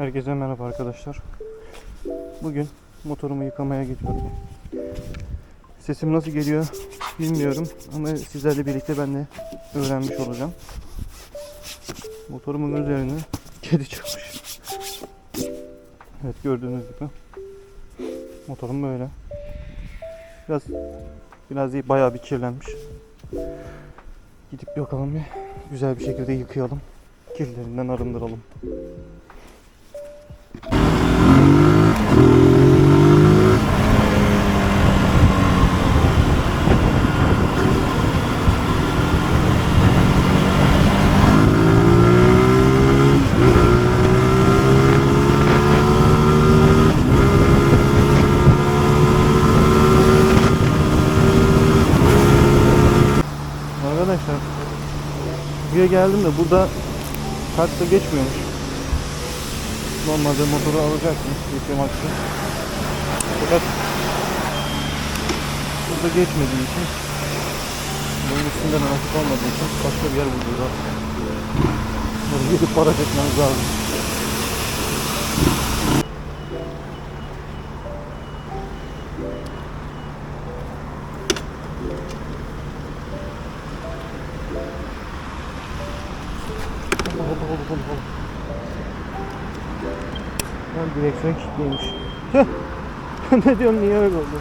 Herkese merhaba arkadaşlar. Bugün motorumu yıkamaya gidiyorum. Sesim nasıl geliyor bilmiyorum ama sizlerle birlikte ben de öğrenmiş olacağım. Motorumun üzerine kedi çıkmış. Evet gördüğünüz gibi. Motorum böyle. Biraz biraz değil bayağı bir kirlenmiş. Gidip bakalım bir güzel bir şekilde yıkayalım. Kirlerinden arındıralım. Arkadaşlar buraya geldim de burada kartta geçmiyormuş. Normalde motoru alacaktım yıkamak için. Fakat burada geçmediği için bunun üstünden nasip olmadığı için başka bir yer bulacağız. Oraya gidip para çekmemiz lazım. Hop Lan direksiyon kilitliymiş. Ne diyorsun niye öyle oldu?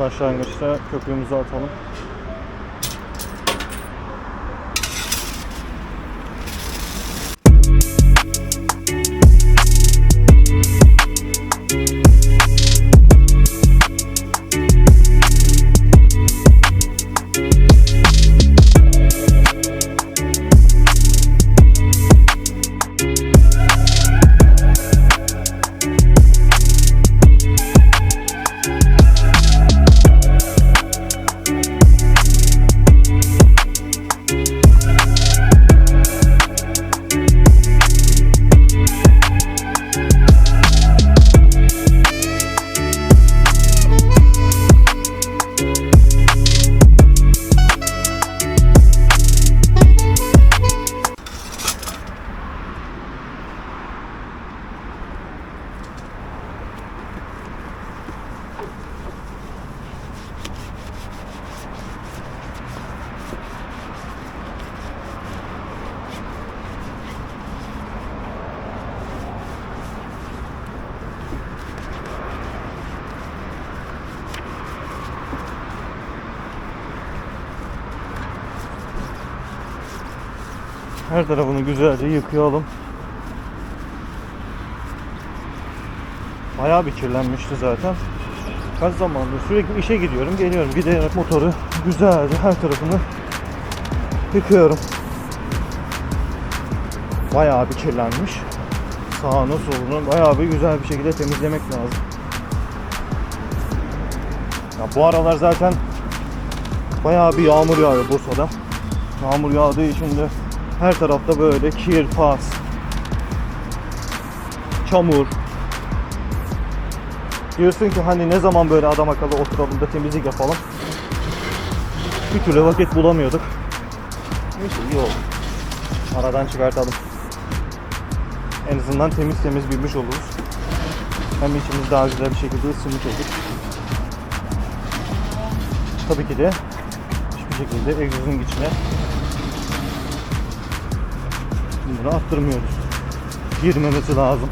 Başlangıçta köpüğümüzü atalım. Her tarafını güzelce yıkayalım. Bayağı bir kirlenmişti zaten. Kaç zamandır sürekli işe gidiyorum, geliyorum. Giderek motoru güzelce her tarafını yıkıyorum. Bayağı bir kirlenmiş. Sağını solunu bayağı bir güzel bir şekilde temizlemek lazım. Ya bu aralar zaten bayağı bir yağmur yağıyor Bursa'da. Yağmur yağdığı için de her tarafta böyle kir, pas, çamur. Diyorsun ki hani ne zaman böyle adam akıllı oturalım da temizlik yapalım. Bir türlü vakit bulamıyorduk. Neyse iyi oldu. Aradan çıkartalım. En azından temiz temiz bilmiş oluruz. Hem içimiz daha güzel bir şekilde ısınmış olur. Tabii ki de hiçbir şekilde egzozun içine bunları attırmıyoruz. Girmemesi lazım.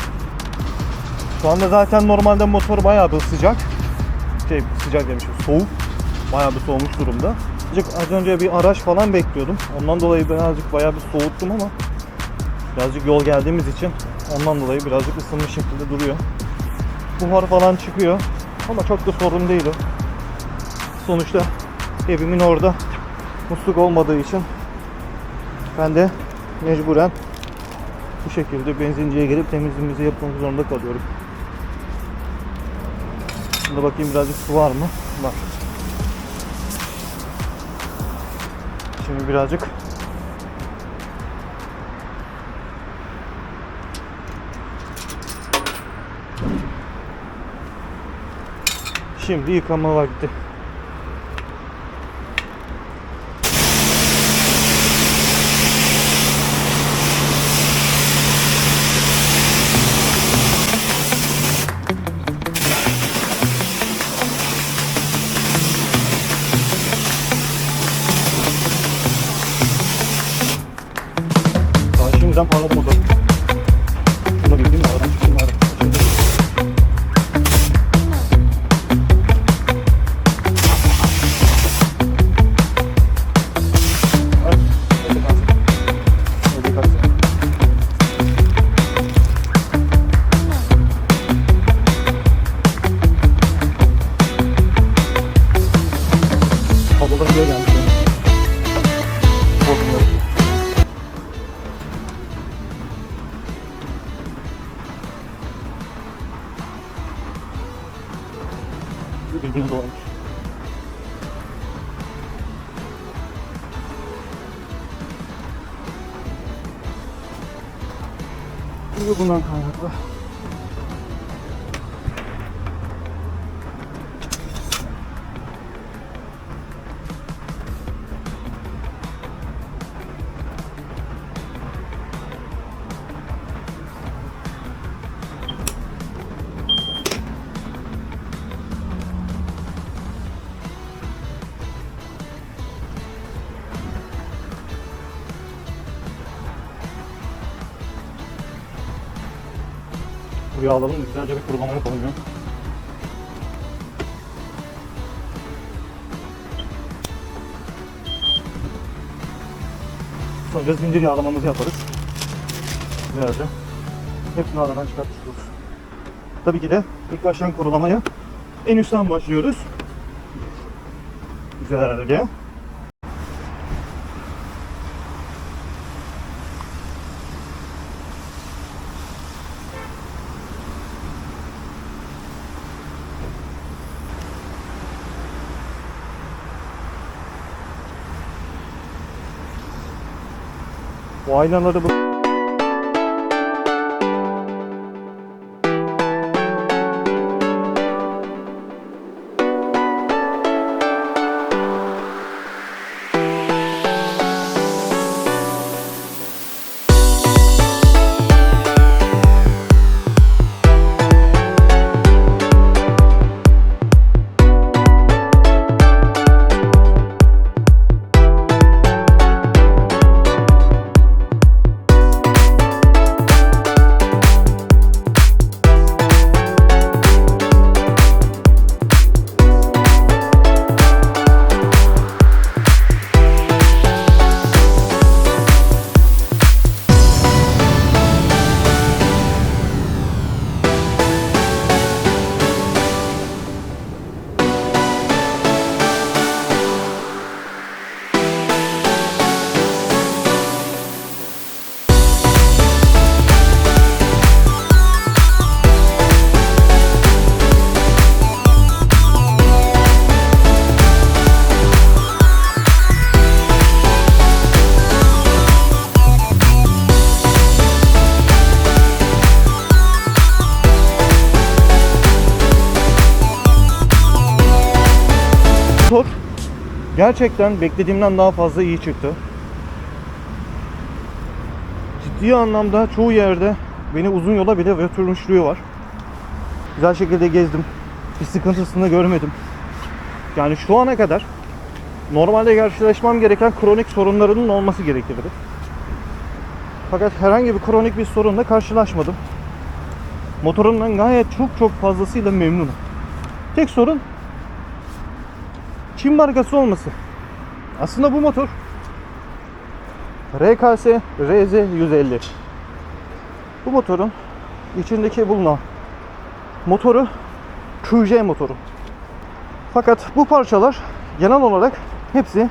Şu anda zaten normalde motor bayağı bir sıcak. Şey sıcak demişim soğuk. Bayağı bir soğumuş durumda. Ancak az önce bir araç falan bekliyordum. Ondan dolayı birazcık bayağı bir soğuttum ama birazcık yol geldiğimiz için ondan dolayı birazcık ısınmış şekilde duruyor. Buhar falan çıkıyor. Ama çok da sorun değil o. Sonuçta evimin orada musluk olmadığı için ben de mecburen bu şekilde benzinciye gelip temizliğimizi yapmak zorunda kalıyoruz. Şimdi bakayım birazcık su var mı? Var. Şimdi birazcık Şimdi yıkama vakti. 让快乐更多。Bu da bundan kaynaklı. Buraya alalım güzelce bir kurulama yapalım ya. Sonra zincir yağlamamızı yaparız. Güzelce. Hepsini aradan çıkartmış oluruz. Tabii ki de ilk baştan kurulamaya en üstten başlıyoruz. Güzelce. Bu aynaları bu... Motor gerçekten beklediğimden daha fazla iyi çıktı. Ciddi anlamda çoğu yerde beni uzun yola bile götürmüşlüğü var. Güzel şekilde gezdim. Bir sıkıntısını görmedim. Yani şu ana kadar normalde karşılaşmam gereken kronik sorunlarının olması gerekirdi. Fakat herhangi bir kronik bir sorunla karşılaşmadım. Motorumdan gayet çok çok fazlasıyla memnunum. Tek sorun Çin markası olması. Aslında bu motor RKS RZ 150. Bu motorun içindeki bulunan motoru QJ motoru. Fakat bu parçalar genel olarak hepsi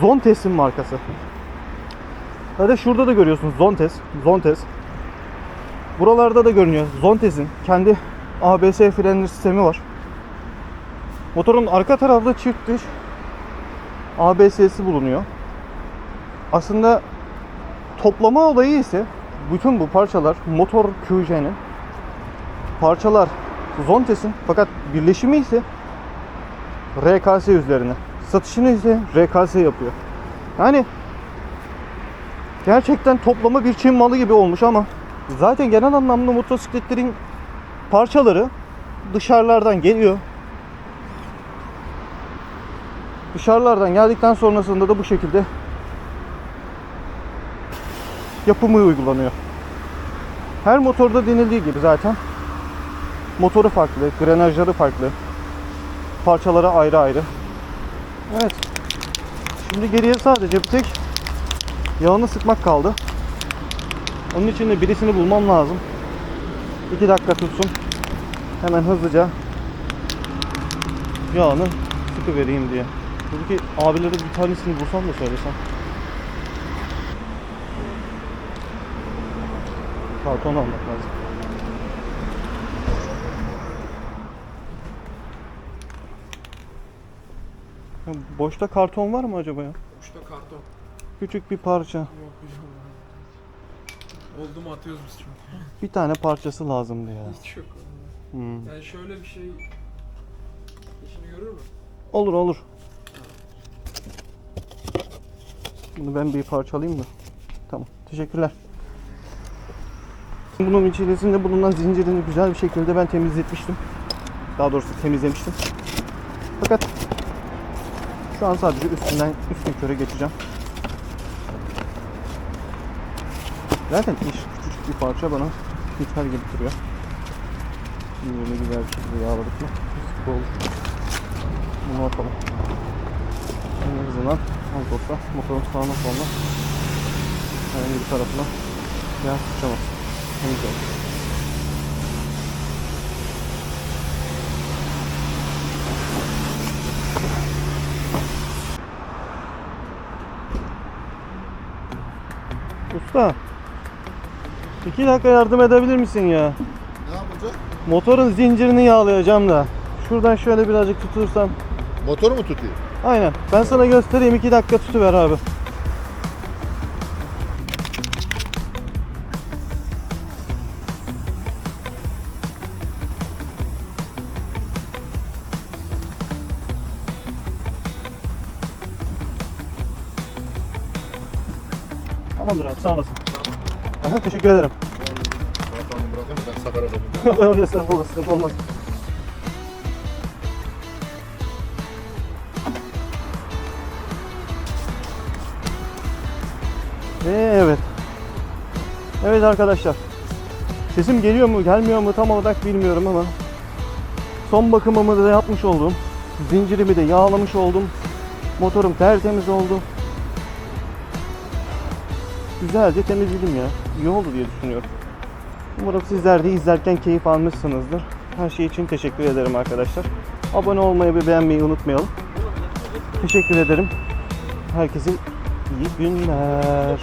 Zontes'in markası. Hadi şurada da görüyorsunuz Zontes, Zontes. Buralarda da görünüyor. Zontes'in kendi ABS frenli sistemi var. Motorun arka tarafta çift diş ABS'si bulunuyor. Aslında toplama olayı ise bütün bu parçalar motor QJ'nin parçalar Zontes'in fakat birleşimi ise RKS üzerine. Satışını ise RKS yapıyor. Yani gerçekten toplama bir Çin malı gibi olmuş ama zaten genel anlamda motosikletlerin parçaları dışarılardan geliyor. Dışarılardan geldikten sonrasında da bu şekilde yapımı uygulanıyor. Her motorda denildiği gibi zaten motoru farklı, grenajları farklı, parçaları ayrı ayrı. Evet. Şimdi geriye sadece bir tek yağını sıkmak kaldı. Onun için de birisini bulmam lazım. 2 dakika tutsun. Hemen hızlıca yağını sıkı vereyim diye. Buradaki abileri bir tanesini bulsam da söylesem. Karton almak lazım. Ya Boşta karton var mı acaba ya? Uçta karton. Küçük bir parça. Yok. Oldu mu atıyoruz biz çünkü. Bir tane parçası lazımdı ya. Hiç yok. Hmm. Yani şöyle bir şey işini görür mü? Olur olur. Bunu ben bir parçalayayım da. Tamam. Teşekkürler. Bunun içerisinde bulunan zincirini güzel bir şekilde ben temizletmiştim. Daha doğrusu temizlemiştim. Fakat şu an sadece üstünden üstün köre geçeceğim. Zaten iş küçücük bir parça bana yeter gibi duruyor. Bunu güzel bir şekilde yağladık mı? Sıkı olur. Bunu atalım. En azından olsa motorun sağına soluna herhangi bir tarafına yağ sıçramaz. Temiz olur. Usta. iki dakika yardım edebilir misin ya? Ne yapacak? Motorun zincirini yağlayacağım da. Şuradan şöyle birazcık tutursam. Motoru mu tutayım? Aynen. Ben sana göstereyim. 2 dakika tutuver abi. Tamamdır abi sağ olasın. Aha, teşekkür ederim. Ben sıkıntı olmaz. Evet. Evet arkadaşlar. Sesim geliyor mu gelmiyor mu tam olarak bilmiyorum ama son bakımımı da yapmış oldum. Zincirimi de yağlamış oldum. Motorum tertemiz oldu. Güzelce temizledim ya. İyi oldu diye düşünüyorum. Umarım sizler de izlerken keyif almışsınızdır. Her şey için teşekkür ederim arkadaşlar. Abone olmayı ve beğenmeyi unutmayalım. Teşekkür ederim. Herkese İyi günler.